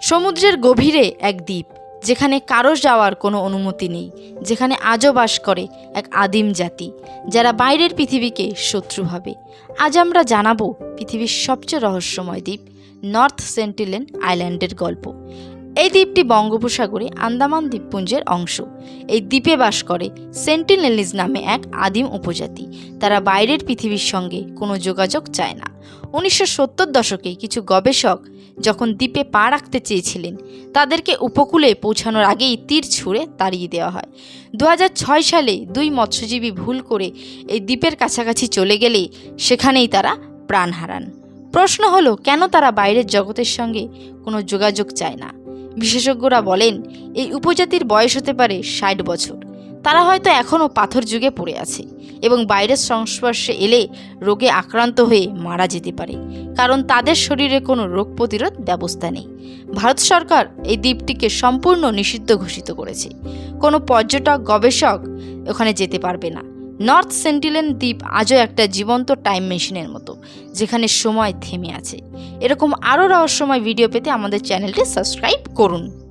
সমুদ্রের গভীরে এক দ্বীপ, যেখানে কারও যাওয়ার কোনো অনুমতি নেই, যেখানে আজও বাস করে এক আদিম জাতি, যারা বাইরের পৃথিবীকে শত্রু ভাবে। আজ আমরা জানাব পৃথিবীর সবচেয়ে রহস্যময় দ্বীপ, নর্থ সেন্টিলেন আইল্যান্ডের গল্প। এই দ্বীপটি বঙ্গোপসাগরে আন্দামান দ্বীপপুঞ্জের অংশ। এই দ্বীপে বাস করে সেন্টিনেলিজ নামে এক আদিম উপজাতি। তারা বাইরের পৃথিবীর সঙ্গে কোনো যোগাযোগ চায় না। উনিশশো সত্তর দশকে কিছু গবেষক যখন দ্বীপে পা রাখতে চেয়েছিলেন, তাদেরকে উপকূলে পৌঁছানোর আগেই তীর ছুঁড়ে তাড়িয়ে দেওয়া হয়। দু সালে দুই মৎস্যজীবী ভুল করে এই দ্বীপের কাছাকাছি চলে গেলে সেখানেই তারা প্রাণ হারান। প্রশ্ন হলো, কেন তারা বাইরের জগতের সঙ্গে কোনো যোগাযোগ চায় না? বিশেষজ্ঞরা বলেন, এই উপজাতির বয়স হতে পারে ষাট বছর। তারা হয়তো এখনও পাথর যুগে পড়ে আছে এবং বাইরের সংস্পর্শে এলে রোগে আক্রান্ত হয়ে মারা যেতে পারে, কারণ তাদের শরীরে কোনো রোগ প্রতিরোধ ব্যবস্থা নেই। ভারত সরকার এই দ্বীপটিকে সম্পূর্ণ নিষিদ্ধ ঘোষিত করেছে। কোনো পর্যটক গবেষক ওখানে যেতে পারবে না। নর্থ সেন্টিলেন দ্বীপ আজও একটা জীবন্ত টাইম মেশিনের মতো, যেখানে সময় থেমে আছে। এরকম আরও রহস্যময় ভিডিও পেতে আমাদের চ্যানেলটি সাবস্ক্রাইব করুন।